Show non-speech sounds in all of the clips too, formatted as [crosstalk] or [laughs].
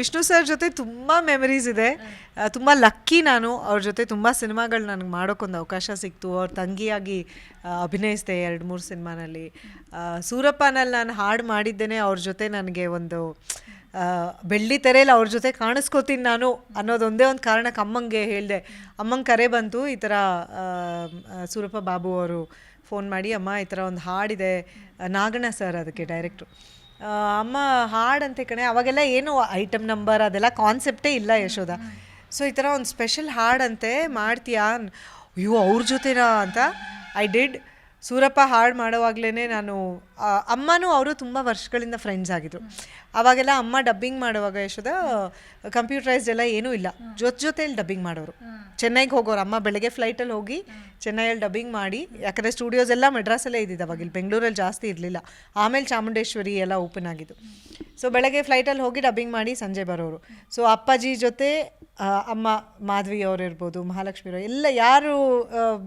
Vishnu sir ಜೊತೆ ತುಂಬ memories ಇದೆ. ತುಂಬ ಲಕ್ಕಿ ನಾನು. ಅವ್ರ ಜೊತೆ ತುಂಬ ಸಿನಿಮಾಗಳು ನನಗೆ ಮಾಡೋಕ್ಕೊಂದು ಅವಕಾಶ ಸಿಕ್ತು. ಅವ್ರ ತಂಗಿಯಾಗಿ ಅಭಿನಯಿಸಿದೆ ಎರಡು ಮೂರು ಸಿನಿಮಾನಲ್ಲಿ. ಸೂರಪ್ಪನಲ್ಲಿ ನಾನು ಹಾಡು ಮಾಡಿದ್ದೇನೆ. ಅವ್ರ ಜೊತೆ ನನಗೆ ಒಂದು ಬೆಳ್ಳಿ ತೆರೆಯಲ್ಲಿ ಅವ್ರ ಜೊತೆ ಕಾಣಿಸ್ಕೋತೀನಿ ನಾನು ಅನ್ನೋದೊಂದೇ ಒಂದು ಕಾರಣಕ್ಕೆ ಅಮ್ಮಂಗೆ ಹೇಳಿದೆ. ಅಮ್ಮಂಗೆ ಕರೆ ಬಂತು. ಈ ಥರ ಸೂರಪ್ಪ ಬಾಬು ಅವರು ಫೋನ್ ಮಾಡಿ ಅಮ್ಮ ಈ ಥರ ಒಂದು ಹಾಡಿದೆ. ನಾಗಣ್ಣ ಸರ್ ಅದಕ್ಕೆ ಡೈರೆಕ್ಟ್ರು. ಅಮ್ಮ ಹಾಡಂತೆ ಕಣೆ ಅವಾಗೆಲ್ಲ ಏನು ಐಟಮ್ ನಂಬರ್ ಅದೆಲ್ಲ ಕಾನ್ಸೆಪ್ಟೇ ಇಲ್ಲ ಯಶೋಧ. ಸೊ ಈ ಥರ ಒಂದು ಸ್ಪೆಷಲ್ ಹಾಡಂತೆ ಮಾಡ್ತೀಯಾ ಅಯ್ಯೋ ಅವ್ರ ಜೊತೆನಾ ಅಂತ? ಐ ಡಿಡ್ ಸೂರಪ್ಪ ಹಾಡು ಮಾಡೋವಾಗ್ಲೇ ನಾನು ಅಮ್ಮನೂ ಅವರು ತುಂಬ ವರ್ಷಗಳಿಂದ ಫ್ರೆಂಡ್ಸ್ ಆಗಿದ್ರು. ಅವಾಗೆಲ್ಲ ಅಮ್ಮ ಡಬ್ಬಿಂಗ್ ಮಾಡುವಾಗ ಯಶೋದ ಕಂಪ್ಯೂಟರೈಸ್ಡ್ ಎಲ್ಲ ಏನೂ ಇಲ್ಲ. ಜೊತೆ ಜೊತೆಯಲ್ಲಿ ಡಬ್ಬಿಂಗ್ ಮಾಡೋರು. ಚೆನ್ನೈಗೆ ಹೋಗೋರು. ಅಮ್ಮ ಬೆಳಗ್ಗೆ ಫ್ಲೈಟಲ್ಲಿ ಹೋಗಿ ಚೆನ್ನೈಯಲ್ಲಿ ಡಬ್ಬಿಂಗ್ ಮಾಡಿ, ಯಾಕಂದರೆ ಸ್ಟುಡಿಯೋಸ್ ಎಲ್ಲ ಮೆಡ್ರಾಸಲ್ಲೇ ಇದ್ದಿದ್ದು ಇಲ್ಲಿ ಬೆಂಗಳೂರಲ್ಲಿ ಜಾಸ್ತಿ ಇರಲಿಲ್ಲ. ಆಮೇಲೆ ಚಾಮುಂಡೇಶ್ವರಿ ಎಲ್ಲ ಓಪನ್ ಆಗಿದ್ದು. ಸೊ ಬೆಳಗ್ಗೆ ಫ್ಲೈಟಲ್ಲಿ ಹೋಗಿ ಡಬ್ಬಿಂಗ್ ಮಾಡಿ ಸಂಜೆ ಬರೋರು. ಸೊ ಅಪ್ಪಾಜಿ ಜೊತೆ ಅಮ್ಮ ಮಾಧವಿ ಅವ್ರು ಇರ್ಬೋದು ಮಹಾಲಕ್ಷ್ಮಿ ಅವರು, ಎಲ್ಲ ಯಾರು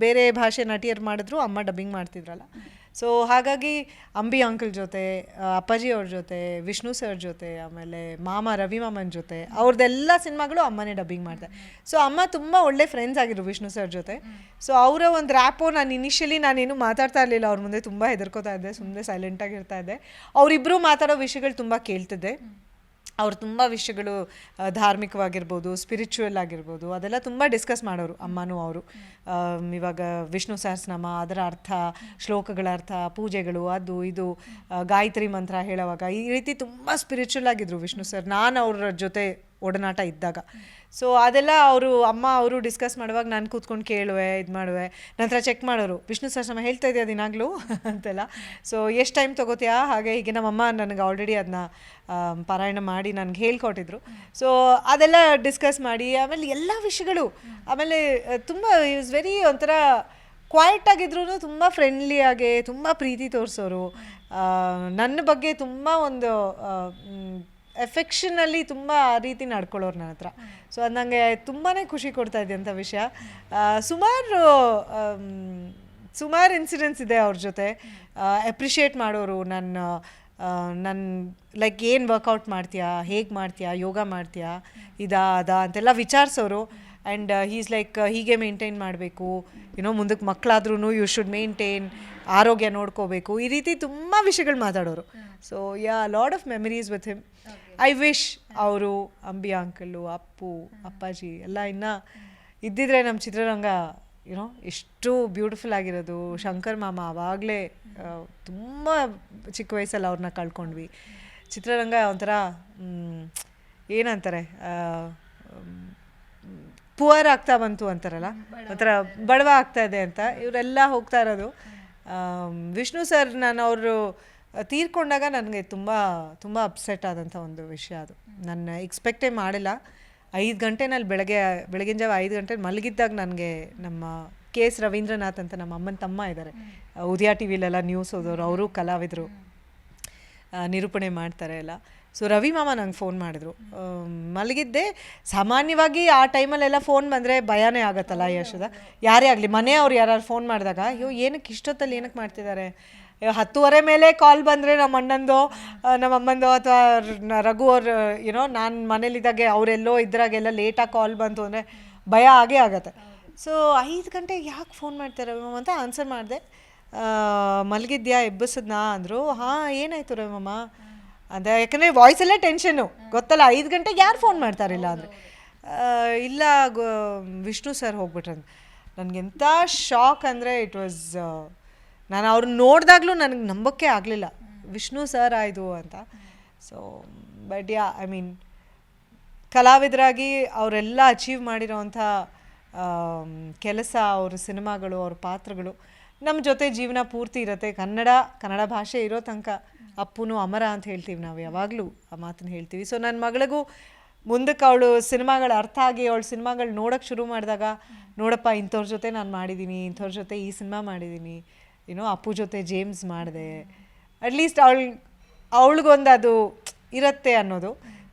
ಬೇರೆ ಭಾಷೆ ನಟಿಯರು ಮಾಡಿದ್ರು ಅಮ್ಮ ಡಬ್ಬಿಂಗ್ ಮಾಡ್ತಿದ್ರಲ್ಲ. ಸೊ ಹಾಗಾಗಿ ಅಂಬಿ ಅಂಕಲ್ ಜೊತೆ ಅಪ್ಪಾಜಿ ಅವ್ರ ಜೊತೆ, ವಿಷ್ಣು ಸರ್ ಜೊತೆ, ಆಮೇಲೆ ಮಾಮ ರವಿ ಮಾಮನ್ ಜೊತೆ ಅವ್ರದ್ದೆಲ್ಲ ಸಿನಿಮಾಗಳು ಅಮ್ಮನೇ ಡಬ್ಬಿಂಗ್ ಮಾಡ್ತಾರೆ ಸೊ ಅಮ್ಮ ತುಂಬ ಒಳ್ಳೆ ಫ್ರೆಂಡ್ಸ್ ಆಗಿದ್ರು ವಿಷ್ಣು ಸರ್ ಜೊತೆ. ಸೊ ಅವರ ಒಂದು ರ್ಯಾಪೋ ನಾನು ಇನಿಷಿಯಲಿ ನಾನೇನು ಮಾತಾಡ್ತಾ ಇರಲಿಲ್ಲ, ಅವ್ರ ಮುಂದೆ ತುಂಬ ಹೆದರ್ಕೋತಾ ಇದ್ದೆ ಸುಮ್ಮನೆ ಸೈಲೆಂಟಾಗಿರ್ತಾ ಇದ್ದೆ. ಅವರಿಬ್ಬರು ಮಾತಾಡೋ ವಿಷಯಗಳು ತುಂಬ ಕೇಳ್ತಿದ್ದೆ. ಅವ್ರು ತುಂಬ ವಿಷಯಗಳು ಧಾರ್ಮಿಕವಾಗಿರ್ಬೋದು ಸ್ಪಿರಿಚುವಲ್ ಆಗಿರ್ಬೋದು, ಅದೆಲ್ಲ ತುಂಬ ಡಿಸ್ಕಸ್ ಮಾಡೋರು, ಅಮ್ಮನೂ ಅವರು. ಇವಾಗ ವಿಷ್ಣು ಸಹಸ್ರನಾಮ, ಅದರ ಅರ್ಥ, ಶ್ಲೋಕಗಳ ಅರ್ಥ, ಪೂಜೆಗಳು, ಅದು, ಇದು ಗಾಯತ್ರಿ ಮಂತ್ರ ಹೇಳೋವಾಗ ಈ ರೀತಿ ತುಂಬ ಸ್ಪಿರಿಚುವಲ್ ಆಗಿದ್ರು ವಿಷ್ಣು ಸರ್. ನಾನು ಅವ್ರ ಜೊತೆ ಒಡನಾಟ ಇದ್ದಾಗ. ಸೊ ಅದೆಲ್ಲ ಅವರು ಅಮ್ಮ ಅವರು ಡಿಸ್ಕಸ್ ಮಾಡುವಾಗ ನಾನು ಕೂತ್ಕೊಂಡು ಕೇಳುವೆ, ಇದು ಮಾಡುವೆ. ನಂತರ ಚೆಕ್ ಮಾಡೋರು, ವಿಷ್ಣು ಸಹಸ್ರನಾಮ ಹೇಳ್ತಾ ಇದೆಯಾ ದಿನಾಗಲೂ? [laughs] ಅಂತೆಲ್ಲ. ಸೊ ಎಷ್ಟು ಟೈಮ್ ತೊಗೋತೀಯಾ? ಹಾಗೆ ಹೀಗೆ ನಮ್ಮಮ್ಮ ನನಗೆ ಆಲ್ರೆಡಿ ಅದನ್ನ ಪಾರಾಯಣ ಮಾಡಿ ನನಗೆ ಹೇಳ್ಕೊಟ್ಟಿದ್ರು. ಸೊ ಅದೆಲ್ಲ ಡಿಸ್ಕಸ್ ಮಾಡಿ, ಆಮೇಲೆ ಎಲ್ಲ ವಿಷಯಗಳು. ಆಮೇಲೆ ತುಂಬ ಇಸ್ ವೆರಿ ಒಂಥರ ಕ್ವಾಯ್ಟ್ ಆಗಿದ್ರು ತುಂಬ ಫ್ರೆಂಡ್ಲಿ ಆಗಿ, ತುಂಬ ಪ್ರೀತಿ ತೋರಿಸೋರು. ನನ್ನ ಬಗ್ಗೆ ತುಂಬ ಒಂದು ಎಫೆಕ್ಷನಲ್ಲಿ ತುಂಬ ರೀತಿ ನಡ್ಕೊಳ್ಳೋರು ನನ್ನ ಹತ್ರ. ಸೊ ಅದು ನನಗೆ ತುಂಬಾ ಖುಷಿ ಕೊಡ್ತಾ ಇದೆ ಅಂತ ವಿಷಯ. ಸುಮಾರು ಸುಮಾರು ಇನ್ಸಿಡೆಂಟ್ಸ್ ಇದೆ ಅವ್ರ ಜೊತೆ. ಎಪ್ರಿಷಿಯೇಟ್ ಮಾಡೋರು ನನ್ನ ನನ್ನ ಲೈಕ್ ಏನು ವರ್ಕೌಟ್ ಮಾಡ್ತೀಯಾ, ಹೇಗೆ ಮಾಡ್ತೀಯಾ, ಯೋಗ ಮಾಡ್ತೀಯಾ, ಇದಾ, ಅದಾ ಅಂತೆಲ್ಲ ವಿಚಾರಿಸೋರು. ಆ್ಯಂಡ್ ಹೀಸ್ ಲೈಕ್ ಹೀಗೆ ಮೇಂಟೈನ್ ಮಾಡಬೇಕು. ಏನೋ ಮುಂದಕ್ಕೆ ಮಕ್ಕಳಾದ್ರೂ ಯು ಶುಡ್ ಮೇಂಟೈನ್ ಆರೋಗ್ಯ ನೋಡ್ಕೋಬೇಕು. ಈ ರೀತಿ ತುಂಬ ವಿಷಯಗಳು ಮಾತಾಡೋರು. So yeah lot of memories with him I wish ಅವರು ಅಂಬಿ ಅಂಕಲ್ಲು ಅಪ್ಪು ಅಪ್ಪಾಜಿ ಎಲ್ಲ ಇನ್ನೂ ಇದ್ದಿದ್ರೆ ನಮ್ಮ ಚಿತ್ರರಂಗ ಯುನೋ ಎಷ್ಟು ಬ್ಯೂಟಿಫುಲ್ ಆಗಿರೋದು. ಶಂಕರ್ ಮಾಮ ಆವಾಗಲೇ ತುಂಬ ಚಿಕ್ಕ ವಯಸ್ಸಲ್ಲಿ ಅವ್ರನ್ನ ಕಳ್ಕೊಂಡ್ವಿ. ಚಿತ್ರರಂಗ ಒಂಥರ ಏನಂತಾರೆ ಪುವರ್ ಆಗ್ತಾ ಬಂತು ಅಂತಾರಲ್ಲ? ಒಂಥರ ಬಡವ ಆಗ್ತಾ ಇದೆ ಅಂತ. ಇವರೆಲ್ಲ ಹೋಗ್ತಾ ಇರೋದು. ವಿಷ್ಣು ಸರ್ ನಾನು ಅವರು ತೀರ್ಕೊಂಡಾಗ ನನಗೆ ತುಂಬ ತುಂಬ ಅಪ್ಸೆಟ್ ಆದಂಥ ಒಂದು ವಿಷಯ ಅದು. ನನ್ನ ಎಕ್ಸ್ಪೆಕ್ಟೇ ಮಾಡಿಲ್ಲ. ಐದು ಗಂಟೆನಲ್ಲಿ ಬೆಳಗ್ಗೆ ಬೆಳಗಿನ ಜಾವ ಐದು ಗಂಟೆ ಮಲಗಿದ್ದಾಗ ನನಗೆ ನಮ್ಮ ಕೆ ಎಸ್ ರವೀಂದ್ರನಾಥ್ ಅಂತ ನಮ್ಮ ಅಮ್ಮನ ತಮ್ಮ ಇದ್ದಾರೆ. ಉದಯ ಟಿ ವಿಲೆಲ್ಲ ನ್ಯೂಸ್ ಓದೋರು ಅವರು ಕಲಾವಿದರು. ನಿರೂಪಣೆ ಮಾಡ್ತಾರೆ ಎಲ್ಲ. ಸೊ ರವಿ ಮಾಮ ನಂಗೆ ಫೋನ್ ಮಾಡಿದ್ರು. ಮಲಗಿದ್ದೆ. ಸಾಮಾನ್ಯವಾಗಿ ಆ ಟೈಮಲ್ಲೆಲ್ಲ ಫೋನ್ ಬಂದರೆ ಭಯನೇ ಆಗತ್ತಲ್ಲ ಯಶೋದ ಯಾರೇ ಆಗಲಿ ಮನೆಯವ್ರು ಯಾರು ಫೋನ್ ಮಾಡಿದಾಗ, ಅಯ್ಯೋ, ಏನಕ್ಕೆ ಇಷ್ಟೊತ್ತಲ್ಲಿ ಏನಕ್ಕೆ ಮಾಡ್ತಿದ್ದಾರೆ? ಹತ್ತುವರೆ ಮೇಲೆ ಕಾಲ್ ಬಂದರೆ ನಮ್ಮ ಅಣ್ಣಂದು ನಮ್ಮ ಅಮ್ಮಂದು ಅಥವಾ ರಘು ಅವ್ರ ಏನೋ ನಾನು ಮನೇಲಿದ್ದಾಗೆ ಅವರೆಲ್ಲೋ ಇದ್ರಾಗೆಲ್ಲ ಲೇಟಾಗಿ ಕಾಲ್ ಬಂತು ಅಂದರೆ ಭಯ ಆಗೇ ಆಗತ್ತೆ. ಸೊ ಐದು ಗಂಟೆಗೆ ಯಾಕೆ ಫೋನ್ ಮಾಡ್ತಾರೆ ರವಿ ಅಂತ ಆನ್ಸರ್ ಮಾಡಿದೆ. ಮಲಗಿದ್ಯಾ, ಎಬ್ಬಿಸಿದ್ನಾ ಅಂದರು. ಹಾಂ, ಏನಾಯ್ತು ರಮಮ್ಮ ಅದೇ, ಯಾಕಂದರೆ ವಾಯ್ಸಲ್ಲೇ ಟೆನ್ಷನ್ನು ಗೊತ್ತಲ್ಲ, ಐದು ಗಂಟೆಗೆ ಯಾರು ಫೋನ್ ಮಾಡ್ತಾರಿಲ್ಲ ಅಂದರೆ. ಇಲ್ಲ ವಿಷ್ಣು ಸರ್ ಹೋಗ್ಬಿಟ್ರೆ ನನಗೆಂಥ ಶಾಕ್ ಅಂದರೆ ಇಟ್ ವಾಸ್ ನಾನು ಅವ್ರನ್ನ ನೋಡಿದಾಗಲೂ ನನಗೆ ನಂಬೋಕ್ಕೆ ಆಗಲಿಲ್ಲ. ವಿಷ್ಣು ಸರ್ ಆಯಿತು ಅಂತ. So but yeah I mean ಕಲಾವಿದರಾಗಿ ಅವರೆಲ್ಲ ಅಚೀವ್ ಮಾಡಿರೋವಂಥ ಕೆಲಸ, ಅವ್ರ ಸಿನಿಮಾಗಳು, ಅವ್ರ ಪಾತ್ರಗಳು ನಮ್ಮ ಜೊತೆ ಜೀವನ ಪೂರ್ತಿ ಇರುತ್ತೆ. ಕನ್ನಡ ಕನ್ನಡ ಭಾಷೆ ಇರೋ ತನಕ. ಅಪ್ಪುನು ಅಮರ ಅಂತ ಹೇಳ್ತೀವಿ ನಾವು ಯಾವಾಗಲೂ ಆ ಮಾತನ್ನು ಹೇಳ್ತೀವಿ. ಸೊ ನನ್ನ ಮಗಳಿಗೂ ಮುಂದಕ್ಕೆ ಅವಳು ಸಿನಿಮಾಗಳು ಅರ್ಥ ಆಗಿ ಅವಳು ಸಿನಿಮಾಗಳು ನೋಡೋಕ್ಕೆ ಶುರು ಮಾಡಿದಾಗ, ನೋಡಪ್ಪ, ಇಂಥವ್ರ ಜೊತೆ ನಾನು ಮಾಡಿದ್ದೀನಿ ಇಂಥವ್ರ ಜೊತೆ ಈ ಸಿನಿಮಾ ಮಾಡಿದ್ದೀನಿ ಏನೋ ಅಪ್ಪು ಜೊತೆ ಜೇಮ್ಸ್ ಮಾಡಿದೆ. ಅಟ್ಲೀಸ್ಟ್ ಅವಳು, ಅವಳಿಗೊಂದು ಅದು ಇರುತ್ತೆ ಅನ್ನೋದು.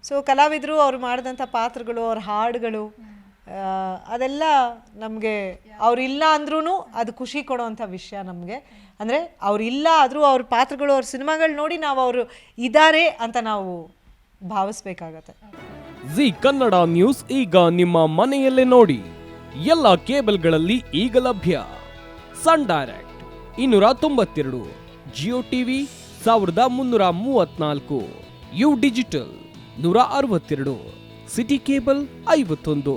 ಸೊ ಕಲಾವಿದರು ಅವ್ರು ಮಾಡಿದಂಥ ಪಾತ್ರಗಳು, ಅವ್ರ ಹಾಡುಗಳು ಅದೆಲ್ಲ ನಮಗೆ ಅವ್ರಿಲ್ಲ ಅಂದ್ರೂ ಅದು ಖುಷಿ ಕೊಡುವಂಥ ವಿಷಯ ನಮಗೆ. ಅಂದರೆ ಅವ್ರಿಲ್ಲ ಆದರೂ ಅವ್ರ ಪಾತ್ರಗಳು, ಅವ್ರ ಸಿನಿಮಾಗಳು ನೋಡಿ ನಾವು ಅವರು ಇದ್ದಾರೆ ಅಂತ ನಾವು ಭಾವಿಸ್ಬೇಕಾಗತ್ತೆ. ಜಿ ಕನ್ನಡ ನ್ಯೂಸ್ ಈಗ ನಿಮ್ಮ ಮನೆಯಲ್ಲೇ ನೋಡಿ. ಎಲ್ಲ ಕೇಬಲ್ಗಳಲ್ಲಿ ಈಗ ಲಭ್ಯ. ಸನ್ ಡೈರೆಕ್ಟ್ ಇನ್ನೂರ ತೊಂಬತ್ತೆರಡು, ಜಿಯೋ ಟಿವಿ ಸಾವಿರದ ಮುನ್ನೂರ ಮೂವತ್ನಾಲ್ಕು ಯು ಡಿಜಿಟಲ್ ನೂರ ಅರವತ್ತೆರಡು, ಸಿಟಿ ಕೇಬಲ್ ಐವತ್ತೊಂದು.